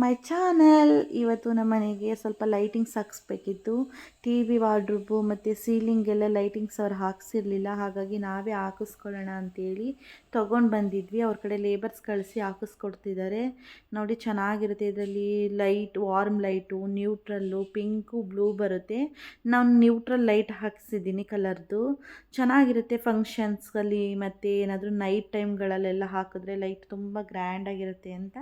My channel. ಇವತ್ತು ನಮ್ಮ ಮನೆಗೆ ಸ್ವಲ್ಪ ಲೈಟಿಂಗ್ಸ್ ಹಾಕ್ಸ್ಬೇಕಿತ್ತು. ಟಿ ವಿ, ವಾರ್ಡ್ರೂಬು ಮತ್ತು ಸೀಲಿಂಗೆಲ್ಲ ಲೈಟಿಂಗ್ಸ್ ಅವ್ರು ಹಾಕ್ಸಿರಲಿಲ್ಲ. ಹಾಗಾಗಿ ನಾವೇ ಹಾಕಿಸ್ಕೊಳ್ಳೋಣ ಅಂತೇಳಿ ತೊಗೊಂಡು ಬಂದಿದ್ವಿ. ಅವ್ರ ಕಡೆ ಲೇಬರ್ಸ್ ಕಳಿಸಿ ಹಾಕಿಸ್ಕೊಡ್ತಿದ್ದಾರೆ ನೋಡಿ ಚೆನ್ನಾಗಿರುತ್ತೆ ಇದರಲ್ಲಿ light, warm light, neutral, pink, blue ಬರುತ್ತೆ. ನಾನು ನ್ಯೂಟ್ರಲ್ ಲೈಟ್ ಹಾಕ್ಸಿದ್ದೀನಿ ಕಲರ್ದು. ಚೆನ್ನಾಗಿರುತ್ತೆ ಫಂಕ್ಷನ್ಸ್ಗಲ್ಲಿ ಮತ್ತು ಏನಾದರೂ ನೈಟ್ ಟೈಮ್ಗಳಲ್ಲೆಲ್ಲ ಹಾಕಿದ್ರೆ ಲೈಟ್ ತುಂಬ ಗ್ರ್ಯಾಂಡಾಗಿರುತ್ತೆ ಅಂತ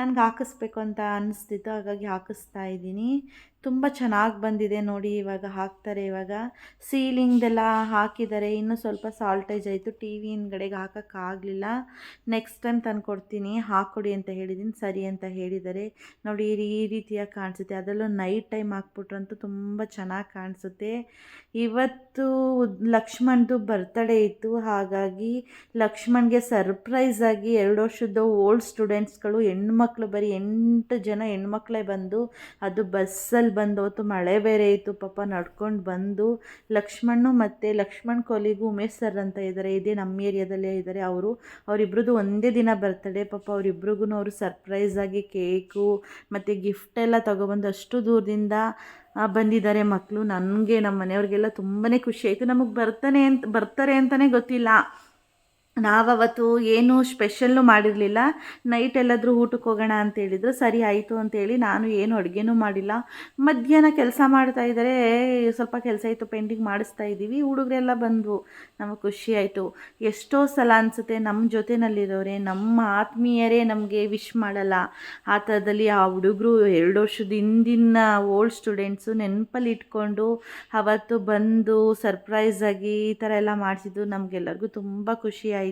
ನನಗೆ ಹಾಕಿಸ್ಬೇಕು ಅಂತ ಅನ್ನಿಸ್ತಿತ್ತು ಹಾಗಾಗಿ ಹಾಕಿಸ್ತಾ ಇದ್ದೀನಿ. ತುಂಬ ಚೆನ್ನಾಗಿ ಬಂದಿದೆ ನೋಡಿ ಇವಾಗ ಹಾಕ್ತಾರೆ ಇವಾಗ. ಸೀಲಿಂಗ್ದೆಲ್ಲ ಹಾಕಿದ್ದಾರೆ. ಇನ್ನೂ ಸ್ವಲ್ಪ ಸಾಲ್ಟೇಜ್ ಆಯಿತು. ಟಿ ವಿ ಹಿಂದ್ಗಡೆಗೆ ಹಾಕೋಕ್ಕಾಗಲಿಲ್ಲ ನೆಕ್ಸ್ಟ್ ಟೈಮ್ ತಂದು ಕೊಡ್ತೀನಿ ಹಾಕ್ಕೊಡಿ ಅಂತ ಹೇಳಿದ್ದೀನಿ ಸರಿ ಅಂತ ಹೇಳಿದ್ದಾರೆ. ನೋಡಿ ಈ ರೀತಿಯಾಗಿ ಕಾಣಿಸುತ್ತೆ. ಅದರಲ್ಲೂ ನೈಟ್ ಟೈಮ್ ಹಾಕ್ಬಿಟ್ರಂತೂ ತುಂಬ ಚೆನ್ನಾಗಿ ಕಾಣಿಸುತ್ತೆ. ಇವತ್ತು ಲಕ್ಷ್ಮಣ್ದು ಬರ್ತಡೇ ಇತ್ತು. ಹಾಗಾಗಿ ಲಕ್ಷ್ಮಣ್ಗೆ ಸರ್ಪ್ರೈಸ್ ಆಗಿ ಎರಡು ವರ್ಷದ ಓಲ್ಡ್ ಸ್ಟೂಡೆಂಟ್ಸ್ಗಳು ಹೆಣ್ಮಕ್ಳು ಬರೀ ಎಂಟು ಜನ ಹೆಣ್ಮಕ್ಳೇ ಬಂದು ಅದು ಬಸ್ಸಲ್ಲಿ ಬಂದು ಹೊತ್ತು ಮಳೆ ಬೇರೆ ಇತ್ತು, ಪಾಪ ನಡ್ಕೊಂಡು ಬಂದು ಲಕ್ಷ್ಮಣ್ಣು ಮತ್ತು ಲಕ್ಷ್ಮಣ್ ಕೊಲಿಗೂ ಉಮೇಶ್ ಸರ್ ಅಂತ ಇದ್ದಾರೆ ಇದೇ ನಮ್ಮ ಏರಿಯಾದಲ್ಲೇ ಇದ್ದಾರೆ ಅವರು ಅವರಿಬ್ರದ್ದು ಒಂದೇ ದಿನ ಬರ್ತಡೆ ಪಾಪ ಅವರಿಬ್ರಿಗೂ ಅವರು ಸರ್ಪ್ರೈಸ್ ಆಗಿ ಕೇಕು ಮತ್ತು ಗಿಫ್ಟ್ ಎಲ್ಲ ತೊಗೊಬಂದು ಅಷ್ಟು ದೂರದಿಂದ ಬಂದಿದ್ದಾರೆ ಮಕ್ಕಳು ನನಗೆ ನಮ್ಮ ಮನೆಯವ್ರಿಗೆಲ್ಲ ತುಂಬಾ ಖುಷಿ ಆಯಿತು. ನಮಗೆ ಬರ್ತಾನೆ ಅಂತ, ಬರ್ತಾರೆ ಅಂತಲೇ ಗೊತ್ತಿಲ್ಲ. ನಾವವತ್ತು ಏನು ಸ್ಪೆಷಲ್ಲು ಮಾಡಿರಲಿಲ್ಲ. ನೈಟ್ ಎಲ್ಲಾದರೂ ಊಟಕ್ಕೆ ಹೋಗೋಣ ಅಂತೇಳಿದ್ರು ಸರಿ ಆಯಿತು ಅಂತೇಳಿ ನಾನು ಏನು ಅಡುಗೆನೂ ಮಾಡಿಲ್ಲ. ಮಧ್ಯಾಹ್ನ ಕೆಲಸ ಮಾಡ್ತಾ ಇದ್ದಾರೆ. ಸ್ವಲ್ಪ ಕೆಲಸ ಇತ್ತು, ಪೆಂಡಿಂಗ್ ಮಾಡಿಸ್ತಾ ಇದ್ದೀವಿ. ಹುಡುಗರೆಲ್ಲ ಬಂದವು ನಮಗೆ ಖುಷಿ ಆಯಿತು. ಎಷ್ಟೋ ಸಲ ಅನಿಸುತ್ತೆ, ನಮ್ಮ ಜೊತೆನಲ್ಲಿರೋರೆ, ನಮ್ಮ ಆತ್ಮೀಯರೇ ನಮಗೆ ವಿಶ್ ಮಾಡಲ್ಲ. ಆ ಥರದಲ್ಲಿ ಆ ಹುಡುಗರು ಎರಡು ವರ್ಷದ ಹಿಂದಿನ ಓಲ್ಡ್ ಸ್ಟೂಡೆಂಟ್ಸು ನೆನಪಲ್ಲಿ ಇಟ್ಕೊಂಡು ಅವತ್ತು ಬಂದು ಸರ್ಪ್ರೈಸಾಗಿ ಈ ಥರ ಎಲ್ಲ ಮಾಡಿಸಿದ್ದು ನಮಗೆಲ್ಲರಿಗೂ ತುಂಬ ಖುಷಿ ಆಯಿತು.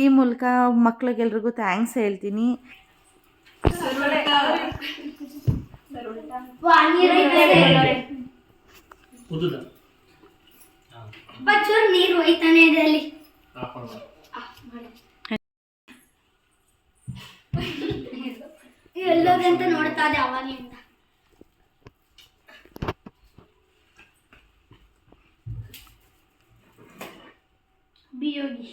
ಈ ಮೂಲಕ ಮಕ್ಳಿಗೆಲ್ರಿಗೂ ಥ್ಯಾಂಕ್ಸ್ ಹೇಳ್ತೀನಿ. ನೀರು ಹೋಯ್ತಾನೆ ಇದೆ ಅಲ್ಲಿ. ಎಲ್ಲೋದಂತ ನೋಡ್ತಾ ಇದೆ ಅವಾಗ್ಲಿಂದ ಬಿಯೋಗಿ.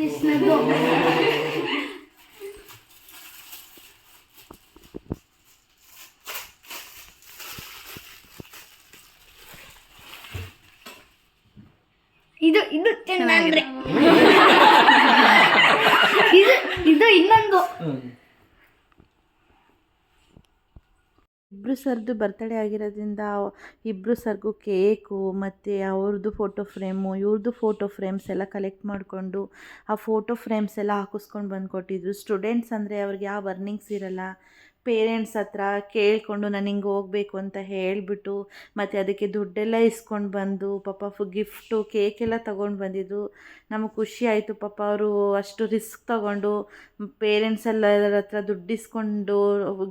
ಕೃಷ್ಣದು ಇದು ಇದು ಚೆನ್ನಾಗ್ರೆ ಇದು ಇದು ಇನ್ನೊಂದು. ಸರ್ದು ಬರ್ತಡೇ ಆಗಿರೋದ್ರಿಂದ ಇಬ್ಬರು ಸರ್ಗೂ ಕೇಕು ಮತ್ತು ಅವ್ರದ್ದು ಫೋಟೋ ಫ್ರೇಮು ಇವ್ರದ್ದು ಫೋಟೋ ಫ್ರೇಮ್ಸ್ ಎಲ್ಲ ಕಲೆಕ್ಟ್ ಮಾಡಿಕೊಂಡು ಆ ಫೋಟೋ ಫ್ರೇಮ್ಸ್ ಎಲ್ಲ ಹಾಕಿಸ್ಕೊಂಡು ಬಂದು ಕೊಟ್ಟಿದ್ರು ಸ್ಟೂಡೆಂಟ್ಸ್ ಅಂದರೆ ಅವ್ರಿಗೆ ಯಾವ ಅರ್ನಿಂಗ್ಸ್ ಇರಲ್ಲ. ಪೇರೆಂಟ್ಸ್ ಹತ್ರ ಕೇಳಿಕೊಂಡು ನಾನು ಹಿಂಗೆ ಹೋಗಬೇಕು ಅಂತ ಹೇಳಿಬಿಟ್ಟು ಮತ್ತು ಅದಕ್ಕೆ ದುಡ್ಡೆಲ್ಲ ಇಸ್ಕೊಂಡು ಬಂದು ಪಾಪ ಫು ಗಿಫ್ಟು ಕೇಕೆಲ್ಲ ತೊಗೊಂಡು ಬಂದಿದ್ದು. ನಮಗೆ ಖುಷಿ ಆಯಿತು. ಪಾಪ ಅವರು ಅಷ್ಟು ರಿಸ್ಕ್ ತೊಗೊಂಡು ಪೇರೆಂಟ್ಸ್ ಎಲ್ಲರ ಹತ್ರ ದುಡ್ಡು ಇಸ್ಕೊಂಡು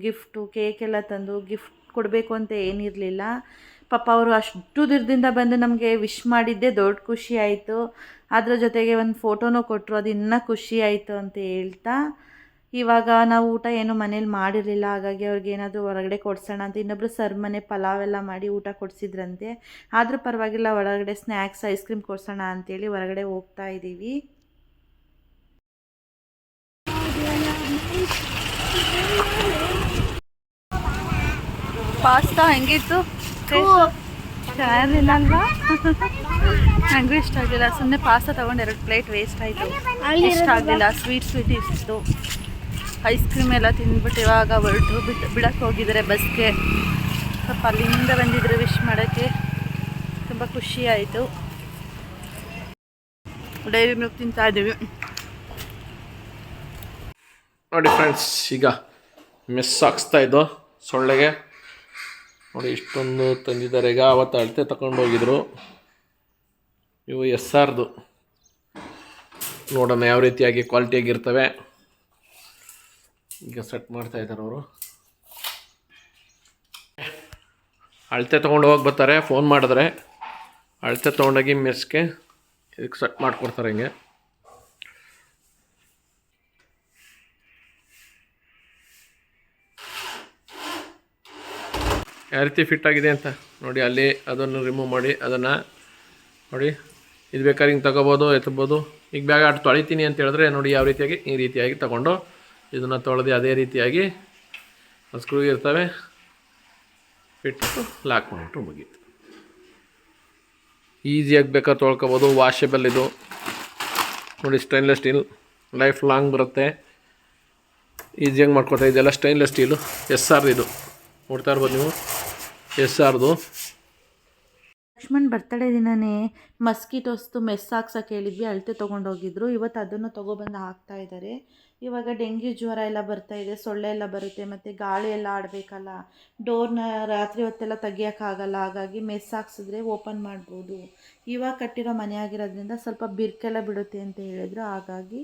ಗಿಫ್ಟು ಕೇಕೆಲ್ಲ ತಂದು ಗಿಫ್ಟ್ ಕೊಡಬೇಕು ಅಂತ ಏನಿರಲಿಲ್ಲ. ಪಾಪ ಅವರು ಅಷ್ಟು ದಿನದಿಂದ ಬಂದು ನಮಗೆ ವಿಶ್ ಮಾಡಿದ್ದೇ ದೊಡ್ಡ ಖುಷಿ ಆಯಿತು. ಅದರ ಜೊತೆಗೆ ಒಂದು ಫೋಟೋನೂ ಕೊಟ್ಟರು ಅದು ಇನ್ನೂ ಖುಷಿ ಆಯಿತು ಅಂತ ಹೇಳ್ತಾ. ಇವಾಗ ನಾವು ಊಟ ಏನು ಮನೇಲಿ ಮಾಡಿರಲಿಲ್ಲ, ಹಾಗಾಗಿ ಅವ್ರಿಗೆ ಏನಾದರೂ ಹೊರಗಡೆ ಕೊಡ್ಸೋಣ ಅಂತ ಇನ್ನೊಬ್ಬರು ಸರ್ ಮನೆ ಪಲಾವ್ ಎಲ್ಲ ಮಾಡಿ ಊಟ ಕೊಡಿಸಿದ್ರಂತೆ. ಆದರೂ ಪರವಾಗಿಲ್ಲ, ಹೊರಗಡೆ ಸ್ನ್ಯಾಕ್ಸ್ ಐಸ್ ಕ್ರೀಮ್ ಕೊಡ್ಸೋಣ ಅಂತೇಳಿ ಹೊರಗಡೆ ಹೋಗ್ತಾ ಇದ್ದೀವಿ ಪಾಸ್ತಾ ಹೆಂಗಿತ್ತು? ಚೆನ್ನಾಗಿಲ್ಲ ಅಲ್ವಾ ನನಗೂ ಇಷ್ಟ ಆಗಲಿಲ್ಲ ಸುಮ್ಮನೆ ಪಾಸ್ತಾ ತೊಗೊಂಡು ಎರಡು ಪ್ಲೇಟ್ ವೇಸ್ಟ್ ಆಯಿತು. ಇಷ್ಟ ಆಗಲಿಲ್ಲ ಸ್ವೀಟ್ ಸ್ವೀಟ್ ಇತ್ತು ಐಸ್ ಕ್ರೀಮ್ ಎಲ್ಲ ತಿಂದ್ಬಿಟ್ಟು ಇವಾಗ ಹೊರಟು. ಬಿಟ್ಟು ಬಿಡಕ್ಕೆ ಹೋಗಿದ್ದಾರೆ ಬಸ್ಗೆ. ಸ್ವಲ್ಪ ಅಲ್ಲಿಂದ ಬಂದಿದ್ರು ವಿಶ್ ಮಾಡೋಕ್ಕೆ. ತುಂಬ ಖುಷಿ ಆಯಿತು. ಡೈರಿ ಮಿಲ್ಕ್ ತಿಂತಾ ಇದ್ದೀವಿ. ನೋಡಿ ಫ್ರೆಂಡ್ಸ್ ಈಗ ಮಿಸ್ ಹಾಕ್ಸ್ತಾ ಇದ್ದು ಸೊಳ್ಳೆಗೆ. ನೋಡಿ, ಇಷ್ಟೊಂದು ತಂದಿದ್ದಾರೆ. ಈಗ ಅವತ್ತು ಅಳತೆ ತಗೊಂಡೋಗಿದ್ರು ಇವು ಎಸ್ ಆರ್ದು ನೋಡೋಣ ಯಾವ ರೀತಿಯಾಗಿ ಕ್ವಾಲಿಟಿಯಾಗಿರ್ತವೆ ಈಗ ಸೆಟ್ ಮಾಡ್ತಾ ಇದ್ದಾರೆ ಅವರು. ಅಳತೆ ತೊಗೊಂಡು ಹೋಗಿ ಬರ್ತಾರೆ. ಫೋನ್ ಮಾಡಿದ್ರೆ. ಅಳತೆ ತೊಗೊಂಡೋಗಿ ಮೆಸ್ಗೆ ಇದಕ್ಕೆ ಸೆಟ್ ಮಾಡಿಕೊಡ್ತಾರೆ ಹಿಂಗೆ. ಯಾವ ರೀತಿ ಫಿಟ್ ಆಗಿದೆ ಅಂತ ನೋಡಿ, ಅಲ್ಲಿ ಅದನ್ನು ರಿಮೂವ್ ಮಾಡಿ, ಅದನ್ನು ನೋಡಿ, ಇದು ಬೇಕಾದ್ರೆ ಹಿಂಗೆ ತಗೋಬೋದು, ಎತ್ಬೋದು. ಈಗ ಬ್ಯಾಗ್ ಆಟ ತೊಳಿತೀನಿ ಅಂತ ಹೇಳಿದ್ರೆ ನೋಡಿ, ಯಾವ ರೀತಿಯಾಗಿ, ಈ ರೀತಿಯಾಗಿ ತಗೊಂಡು ಇದನ್ನು ತೊಳೆದು ಅದೇ ರೀತಿಯಾಗಿ ಸ್ಕ್ರೂ ಇರ್ತವೆ. ಫಿಟ್ಟು ಲಾಕ್ ಮಾಡಿಬಿಟ್ಟು ಮುಗೀತು. ಈಸಿಯಾಗಿ ಬೇಕಾದ್ರೆ ತೊಳ್ಕೊಬೋದು. ವಾಷೆಬಲ್ ಇದು. ನೋಡಿ ಸ್ಟೈನ್ಲೆಸ್ ಸ್ಟೀಲ್ ಲೈಫ್ ಲಾಂಗ್ ಬರುತ್ತೆ. ಈಸಿಯಾಗಿ ಮಾಡ್ಕೊಳ್ತಾ ಇದೆಲ್ಲ ಸ್ಟೈನ್ಲೆಸ್ ಸ್ಟೀಲು ಎಸ್ ಆರ್ ಇದು. ನೋಡ್ತಾ ಇರ್ಬೋದು ನೀವು. ಎಸ್ ಆರ್ದು ಲಕ್ಷ್ಮಣ್ ಬರ್ತಡೇ ದಿನನೇ ಮಸ್ಕಿಟೋಸ್ದು ಮೆಸ್ ಹಾಕ್ಸೋಕೆ ಹೇಳಿದ್ವಿ, ಅಳತೆ ತೊಗೊಂಡೋಗಿದ್ರು. ಇವತ್ತು ಅದನ್ನು ತೊಗೊಬಂದು ಹಾಕ್ತಾ ಇದ್ದಾರೆ. ಇವಾಗ ಡೆಂಗ್ಯೂ ಜ್ವರ ಎಲ್ಲ ಬರ್ತಾ ಇದೆ, ಸೊಳ್ಳೆ ಎಲ್ಲ ಬರುತ್ತೆ, ಮತ್ತು ಗಾಳಿ ಎಲ್ಲ ಆಡಬೇಕಲ್ಲ. ಡೋರ್ನ ರಾತ್ರಿ ಹೊತ್ತೆಲ್ಲ ತೆಗಿಯೋಕ್ಕಾಗಲ್ಲ ಹಾಗಾಗಿ ಮೆಸ್ ಹಾಕ್ಸಿದ್ರೆ ಓಪನ್ ಮಾಡ್ಬೋದು. ಇವಾಗ ಕಟ್ಟಿರೋ ಮನೆ ಆಗಿರೋದ್ರಿಂದ ಸ್ವಲ್ಪ ಬಿರ್ಕೆಲ್ಲ ಬಿಡುತ್ತೆ ಅಂತ ಹೇಳಿದ್ರು. ಹಾಗಾಗಿ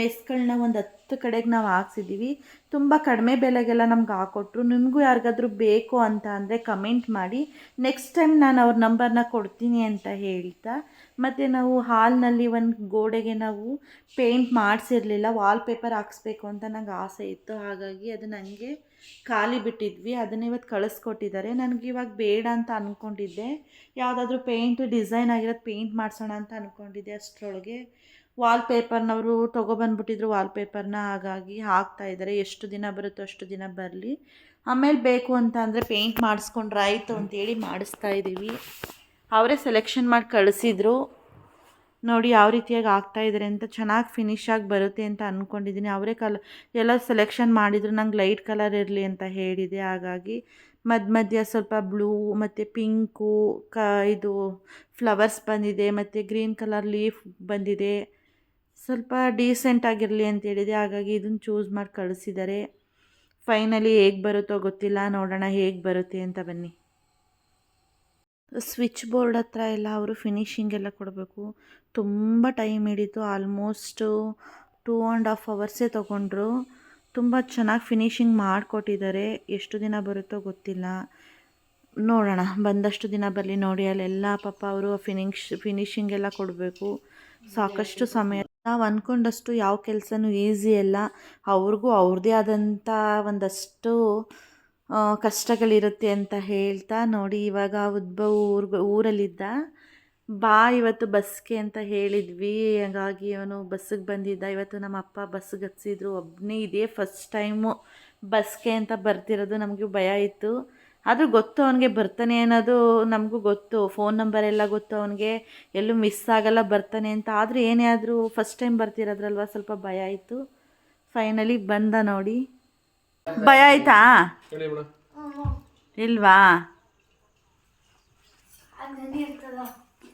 ಮೆಸ್ಗಳನ್ನ ಒಂದು ಹತ್ತು ಕಡೆಗೆ ನಾವು ಹಾಕ್ಸಿದ್ದೀವಿ ತುಂಬ ಕಡಿಮೆ ಬೆಲೆಗೆಲ್ಲ ನಮ್ಗೆ ಹಾಕೊಟ್ರು. ನಿಮಗೂ ಯಾರಿಗಾದ್ರೂ ಬೇಕು ಅಂತ ಅಂದರೆ ಕಮೆಂಟ್ ಮಾಡಿ. ನೆಕ್ಸ್ಟ್ ಟೈಮ್ ನಾನು ಅವ್ರ ನಂಬರ್ನ ಕೊಡ್ತೀನಿ ಅಂತ ಹೇಳ್ತಾ. ಮತ್ತು ನಾವು ಹಾಲ್ನಲ್ಲಿ ಒಂದು ಗೋಡೆಗೆ ನಾವು ಪೇಂಟ್ ಮಾಡಿಸಿರ್ಲಿಲ್ಲ ವಾಲ್ಪೇಪರ್ ಹಾಕ್ಸ್ಬೇಕು ಅಂತ ನಂಗೆ ಆಸೆ ಇತ್ತು. ಹಾಗಾಗಿ ಅದು ನನಗೆ ಖಾಲಿ ಬಿಟ್ಟಿದ್ವಿ. ಅದನ್ನ ಇವತ್ತು ಕಳಿಸ್ಕೊಟ್ಟಿದ್ದಾರೆ. ನನಗೆ ಇವಾಗ ಬೇಡ ಅಂತ ಅಂದ್ಕೊಂಡಿದ್ದೆ ಯಾವುದಾದ್ರೂ ಪೇಂಟ್ ಡಿಸೈನ್ ಆಗಿರೋದು ಪೇಂಟ್ ಮಾಡಿಸೋಣ ಅಂತ ಅಂದ್ಕೊಂಡಿದ್ದೆ ಅಷ್ಟರೊಳಗೆ. ವಾಲ್ಪೇಪರ್ನವರು ತೊಗೊಬಂದ್ಬಿಟ್ಟಿದ್ರು ವಾಲ್ಪೇಪರ್ನ ಹಾಗಾಗಿ ಹಾಕ್ತಾ ಇದ್ದಾರೆ. ಎಷ್ಟು ದಿನ ಬರುತ್ತೋ ಅಷ್ಟು ದಿನ ಬರಲಿ. ಆಮೇಲೆ ಬೇಕು ಅಂತ ಅಂದರೆ ಪೇಂಟ್ ಮಾಡಿಸ್ಕೊಂಡ್ರೆ ಆಯಿತು ಅಂತೇಳಿ ಮಾಡಿಸ್ತಾ ಇದ್ದೀವಿ. ಅವರೇ ಸೆಲೆಕ್ಷನ್ ಮಾಡಿ ಕಳಿಸಿದ್ರು. ನೋಡಿ ಯಾವ ರೀತಿಯಾಗಿ ಆಗ್ತಾ ಇದ್ದಾರೆ ಅಂತ ಚೆನ್ನಾಗಿ ಫಿನಿಶ್ ಆಗಿ ಬರುತ್ತೆ ಅಂತ ಅಂದ್ಕೊಂಡಿದ್ದೀನಿ ಅವರೇ ಕಲ ಎಲ್ಲ ಸೆಲೆಕ್ಷನ್ ಮಾಡಿದ್ರು. ನಂಗೆ ಲೈಟ್ ಕಲರ್ ಇರಲಿ ಅಂತ ಹೇಳಿದೆ. ಹಾಗಾಗಿ ಮಧ್ಯ ಮಧ್ಯ ಸ್ವಲ್ಪ ಬ್ಲೂ ಮತ್ತು ಪಿಂಕು ಕ ಇದು ಫ್ಲವರ್ಸ್ ಬಂದಿದೆ, ಮತ್ತು ಗ್ರೀನ್ ಕಲರ್ ಲೀಫ್ ಬಂದಿದೆ. ಸ್ವಲ್ಪ ಡೀಸೆಂಟ್ ಆಗಿರಲಿ ಅಂತ ಹೇಳಿದೆ. ಹಾಗಾಗಿ ಇದನ್ನು ಚೂಸ್ ಮಾಡಿ ಕಳಿಸಿದ್ದಾರೆ ಫೈನಲಿ ಹೇಗೆ ಬರುತ್ತೋ ಗೊತ್ತಿಲ್ಲ. ನೋಡೋಣ ಹೇಗೆ ಬರುತ್ತೆ ಅಂತ ಬನ್ನಿ. ಸ್ವಿಚ್ ಬೋರ್ಡ್ ಹತ್ರ ಎಲ್ಲ ಅವರು ಫಿನಿಶಿಂಗ್ ಎಲ್ಲ ಕೊಡಬೇಕು. ತುಂಬ ಟೈಮ್ ಹಿಡಿತು. ಆಲ್ಮೋಸ್ಟು ಟೂ ಆ್ಯಂಡ್ ಹಾಫ್ ಅವರ್ಸೇ ತೊಗೊಂಡ್ರು. ತುಂಬ ಚೆನ್ನಾಗಿ ಫಿನಿಶಿಂಗ್ ಮಾಡಿಕೊಟ್ಟಿದ್ದಾರೆ ಎಷ್ಟು ದಿನ ಬರುತ್ತೋ ಗೊತ್ತಿಲ್ಲ. ನೋಡೋಣ. ಬಂದಷ್ಟು ದಿನ ಬರಲಿ ನೋಡಿ. ಅಲ್ಲೆಲ್ಲ ಪಾಪ ಅವರು ಫಿನಿಶ್ ಫಿನಿಶಿಂಗ್ ಎಲ್ಲ ಕೊಡಬೇಕು. ಸಾಕಷ್ಟು ಸಮಯ ನಾವು ಅಂದ್ಕೊಂಡಷ್ಟು ಯಾವ ಕೆಲಸನೂ ಈಸಿ ಅಲ್ಲ. ಅವ್ರಿಗೂ ಅವ್ರದ್ದೇ ಆದಂಥ ಒಂದಷ್ಟು ಕಷ್ಟಗಳಿರುತ್ತೆ ಅಂತ ಹೇಳ್ತಾ ನೋಡಿ ಇವಾಗ ಉದ್ಭವ್ ಊರ್ ಊರಲ್ಲಿದ್ದ. ಬಾ ಇವತ್ತು ಬಸ್ಗೆ ಅಂತ ಹೇಳಿದ್ವಿ. ಹಾಗಾಗಿ ಅವನು ಬಸ್ಸಿಗೆ ಬಂದಿದ್ದ. ಇವತ್ತು ನಮ್ಮ ಅಪ್ಪ ಬಸ್ಸಿಗೆ ಹತ್ಸಿದ್ರು. ಒಬ್ಬನೇ ಇದೇ ಫಸ್ಟ್ ಟೈಮು ಬಸ್ಗೆ ಅಂತ ಬರ್ತಿರೋದು ನಮಗೆ ಭಯ ಇತ್ತು. ಆದರೂ ಗೊತ್ತು ಅವನಿಗೆ ಬರ್ತಾನೆ ಅನ್ನೋದು ನಮಗೂ ಗೊತ್ತು. ಫೋನ್ ನಂಬರ್ ಎಲ್ಲ ಗೊತ್ತು ಅವನಿಗೆ. ಎಲ್ಲೂ ಮಿಸ್ ಆಗಲ್ಲ ಬರ್ತಾನೆ ಅಂತ. ಆದರೂ ಏನೇ ಆದರೂ ಫಸ್ಟ್ ಟೈಮ್ ಬರ್ತಿರೋದ್ರಲ್ವ ಸ್ವಲ್ಪ ಭಯ ಆಯಿತು. ಫೈನಲಿ ಬಂದ ನೋಡಿ. ಭಯ ಆಯ್ತಾ? ಇಲ್ವಾ?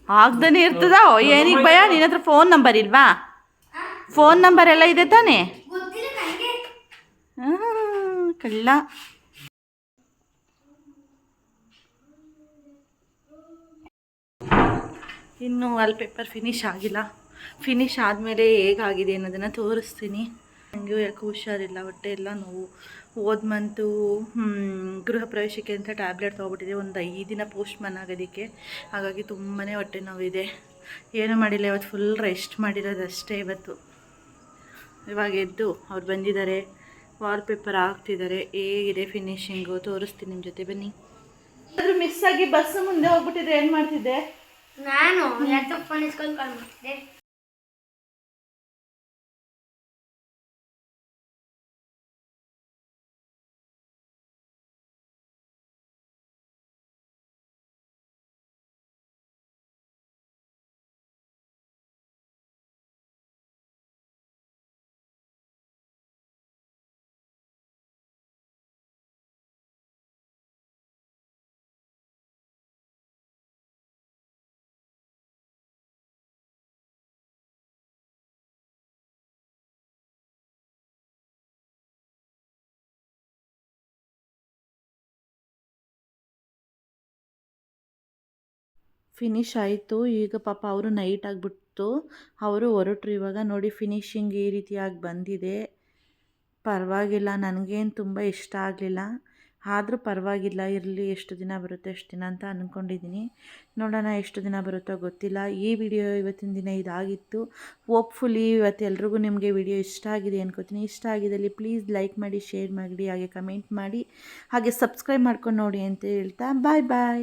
ಆಗ್ದೇ ಇರ್ತದ? ಏನಿಗೆ ಭಯ? ನಿನ್ನ ಹತ್ರ ಫೋನ್ ನಂಬರ್ ಇಲ್ವಾ? ಫೋನ್ ನಂಬರ್ ಎಲ್ಲ ಇದೆ ತಾನೇ? ಕಳ್ಳ. ಇನ್ನು ವಾಲ್ ಪೇಪರ್ ಫಿನಿಶ್ ಆಗಿಲ್ಲ. ಫಿನಿಶ್ ಆದಮೇಲೆ ಹೇಗಾಗಿದೆ ಅನ್ನೋದನ್ನು ತೋರಿಸ್ತೀನಿ. ನನಗೂ ಯಾಕೆ ಹುಷಾರಿಲ್ಲ, ಹೊಟ್ಟೆ ಎಲ್ಲ ನೋವು. ಹೋದ ಮಂತು ಗೃಹ ಪ್ರವೇಶಕ್ಕೆ ಅಂತ ಟ್ಯಾಬ್ಲೆಟ್ ತೊಗೊಬಿಟ್ಟಿದೆ ಒಂದು ಐದು ದಿನ ಪೋಸ್ಟ್ಮನ್ ಆಗೋದಕ್ಕೆ. ಹಾಗಾಗಿ ತುಂಬಾ ಹೊಟ್ಟೆ ನೋವಿದೆ. ಏನೂ ಮಾಡಿಲ್ಲ, ಇವತ್ತು ಫುಲ್ ರೆಸ್ಟ್ ಮಾಡಿರೋದಷ್ಟೇ ಇವತ್ತು. ಇವಾಗ ಎದ್ದು ಅವ್ರು ಬಂದಿದ್ದಾರೆ. ವಾಲ್ಪೇಪರ್ ಹಾಕ್ತಿದ್ದಾರೆ. ಹೇಗಿದೆ ಫಿನಿಶಿಂಗು ತೋರಿಸ್ತೀನಿ ನಿಮ್ಮ ಜೊತೆ, ಬನ್ನಿ. ಅದ್ರ ಮಿಸ್ ಆಗಿ ಬಸ್ ಮುಂದೆ ಹೋಗ್ಬಿಟ್ಟಿದ್ರೆ ಏನು ಮಾಡ್ತಿದ್ದೆ? ನಾನು ಯಾಕೆ ಫೋನ್ ಇಸ್ಕೊಂಡು ಕಾಲ್ ಮಾಡ್ತಿದ್ದೆ ಫಿನಿಶ್ ಆಯಿತು. ಈಗ ಪಾಪ ಅವರು ನೈಟ್ ಆಗಿಬಿಟ್ಟು ಅವರು ಹೊರಟ್ರು ಇವಾಗ ನೋಡಿ ಫಿನಿಶಿಂಗ್ ಈ ರೀತಿಯಾಗಿ ಬಂದಿದೆ. ಪರವಾಗಿಲ್ಲ, ನನಗೇನು ತುಂಬ ಇಷ್ಟ ಆಗಲಿಲ್ಲ. ಆದರೂ ಪರವಾಗಿಲ್ಲ, ಇರಲಿ, ಎಷ್ಟು ದಿನ ಬರುತ್ತೆ ಎಷ್ಟು ದಿನ ಅಂತ ಅಂದ್ಕೊಂಡಿದ್ದೀನಿ ನೋಡೋಣ ಎಷ್ಟು ದಿನ ಬರುತ್ತೋ ಗೊತ್ತಿಲ್ಲ. ಈ ವಿಡಿಯೋ ಇವತ್ತಿನ ದಿನ ಇದಾಗಿತ್ತು. ಹೋಪ್ಫುಲಿ ಇವತ್ತು ಎಲ್ರಿಗೂ ನಿಮಗೆ ವಿಡಿಯೋ ಇಷ್ಟ ಆಗಿದೆ ಅನ್ಕೋತೀನಿ. ಇಷ್ಟ ಆಗಿದ್ದಲ್ಲಿ ಪ್ಲೀಸ್ ಲೈಕ್ ಮಾಡಿ ಶೇರ್ ಮಾಡಿ, ಹಾಗೆ ಕಮೆಂಟ್ ಮಾಡಿ, ಹಾಗೆ ಸಬ್ಸ್ಕ್ರೈಬ್ ಮಾಡ್ಕೊಂಡು ನೋಡಿ ಅಂತ ಹೇಳ್ತಾ ಬಾಯ್ ಬಾಯ್